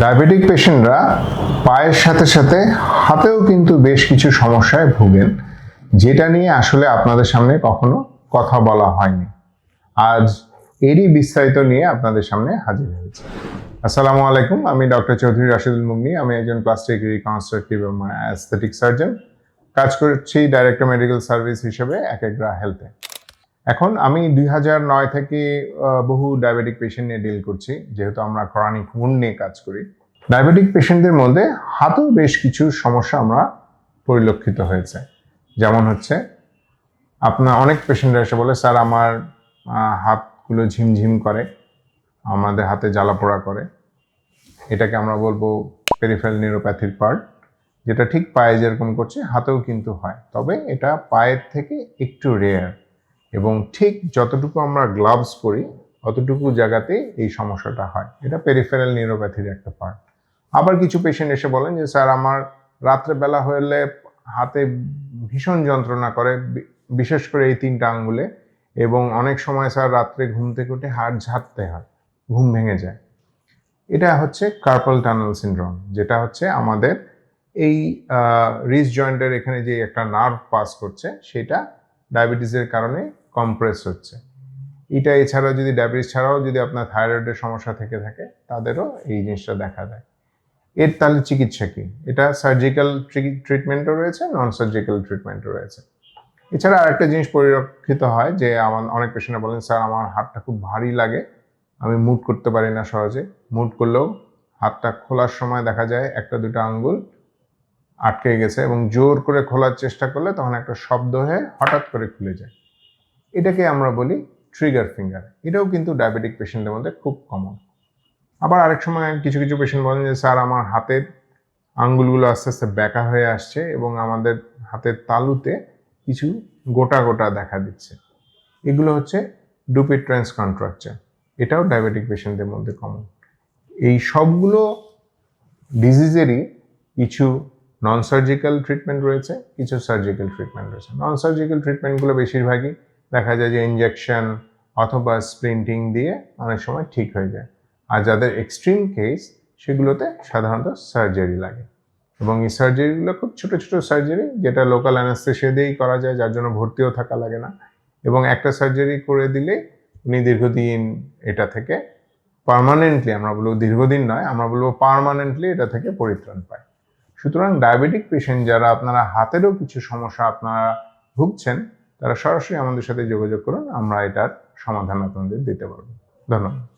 Diabetic পেশেন্টরা পায়ের সাথে সাথে হাতেও কিন্তু বেশ কিছু সমস্যায় ভোগেন। যেটা নিয়ে আসলে আপনাদের সামনে কখনো কথা বলা হয়নি। আজ এরই বিস্তারিত নিয়ে আপনাদের সামনে হাজির হয়েছে। আসসালামু আলাইকুম, আমি ডক্টর চৌধুরী রাশিদুল মুগনি আমি একজন প্লাস্টিক রিকনস্ট্রাকটিভ এবং অ্যাস্থেটিক সার্জন। কাজ করছি ডাইরেক্টর মেডিকেল সার্ভিস হিসেবে এক একরা হেলথে। এখন আমি দুই নয় থেকে বহু ডায়াবেটিক পেশেন্ট নিয়ে ডিল করছি, যেহেতু আমরা ক্রনিক উন নিয়ে কাজ করি। ডায়াবেটিক পেশেন্টদের মধ্যে হাতেও বেশ কিছু সমস্যা আমরা পরিলক্ষিত হয়েছে। যেমন হচ্ছে, আপনার অনেক পেশেন্টরা এসে বলে, স্যার, আমার হাতগুলো ঝিমঝিম করে, আমাদের হাতে জ্বালা পোড়া করে। এটাকে আমরা বলব পেরিফেরাল নিউরোপ্যাথির পার্ট যেটা ঠিক পায়ে যেরকম করছে, হাতেও কিন্তু হয়। তবে এটা পায়ের থেকে একটু রেয়ার এবং ঠিক যতটুকু আমরা গ্লাভস পরি, অতটুকু জায়গাতে এই সমস্যাটা হয়। এটা পেরিফেরাল নিউরোপ্যাথির একটা পার্ট আবার কিছু পেশেন্ট এসে বলেন যে, স্যার, আমার রাত্রেবেলা হলে হাতে ভীষণ যন্ত্রণা করে বিশেষ করে এই তিনটা আঙ্গুলে এবং অনেক সময় স্যার রাত্রে ঘুম থেকে উঠে হাড় ঝাড়তে হয়, ঘুম ভেঙে যায়। এটা হচ্ছে কার্পল টানেল সিনড্রোম যেটা হচ্ছে আমাদের এই রিস জয়েন্টের এখানে যে একটা নার্ভ পাস করছে, সেটা ডায়াবেটিসের কারণে কম্প্রেস হচ্ছে। এটা এছাড়াও যদি ডায়াবেটিস ছাড়াও যদি আপনার থাইরয়েডের সমস্যা থেকে থাকে, তাদেরও এই জিনিসটা দেখা দেয়। এর তাহলে চিকিৎসা কি? এটা সার্জিক্যাল ট্রিটমেন্টও রয়েছে নন সার্জিক্যাল ট্রিটমেন্টও রয়েছে। এছাড়া আরেকটা জিনিস পরিলক্ষিত হয় যে আমার, অনেক পেশেন্ট বলেন, স্যার, আমার হাতটা খুব ভারী লাগে, আমি মুট করতে পারি না সহজে। মুট করলেও হাতটা খোলার সময় দেখা যায় একটা দুটো আঙ্গুল আটকে গেছে এবং জোর করে খোলার চেষ্টা করলে তখন একটা শব্দ হয়ে হঠাৎ করে খুলে যায়। এটাকে আমরা বলি ট্রিগার ফিঙ্গার এটাও কিন্তু ডায়াবেটিক পেশেন্টের মধ্যে খুব কমন আবার আরেক সময় কিছু কিছু পেশেন্ট বলেন যে, স্যার, আমার হাতের আঙ্গুলগুলো আস্তে আস্তে ব্যাকা হয়ে আসছে এবং আমাদের হাতের তালুতে কিছু গোটা গোটা দেখা দিচ্ছে। এগুলো হচ্ছে ডুপিড ট্রান্স কন্ট্রাকচার এটাও ডায়াবেটিক পেশেন্টদের মধ্যে কমন এই সবগুলো ডিজিজেরই কিছু নন সার্জিক্যাল ট্রিটমেন্ট রয়েছে, কিছু সার্জিক্যাল ট্রিটমেন্ট রয়েছে। নন সার্জিক্যাল ট্রিটমেন্টগুলো বেশিরভাগই দেখা যায় যে ইনজেকশন অথবা স্প্রিন্টিং দিয়ে অনেক সময় ঠিক হয়ে যায়। আর যাদের এক্সট্রিম কেস সেগুলোতে সাধারণত সার্জারি লাগে। এবং এই সার্জারিগুলো খুব ছোট ছোট সার্জারি যেটা লোকাল অ্যানাস্থেশিয়া দিয়েই করা যায়, যার জন্য ভর্তিও থাকা লাগে না। এবং একটা সার্জারি করে দিলে উনি দীর্ঘদিন এটা থেকে পার্মানেন্টলি আমরা বলব দীর্ঘদিন নয়, আমরা বলব পার্মানেন্টলি এটা থেকে পরিত্রাণ পায়। সুতরাং ডায়াবেটিক পেশেন্ট যারা আপনারা হাতেরও কিছু সমস্যা আপনারা ভুগছেন, তারা সরাসরি আমাদের সাথে যোগাযোগ করুন, আমরা এটার সমাধান আপনাদের দিতে পারব। ধন্যবাদ।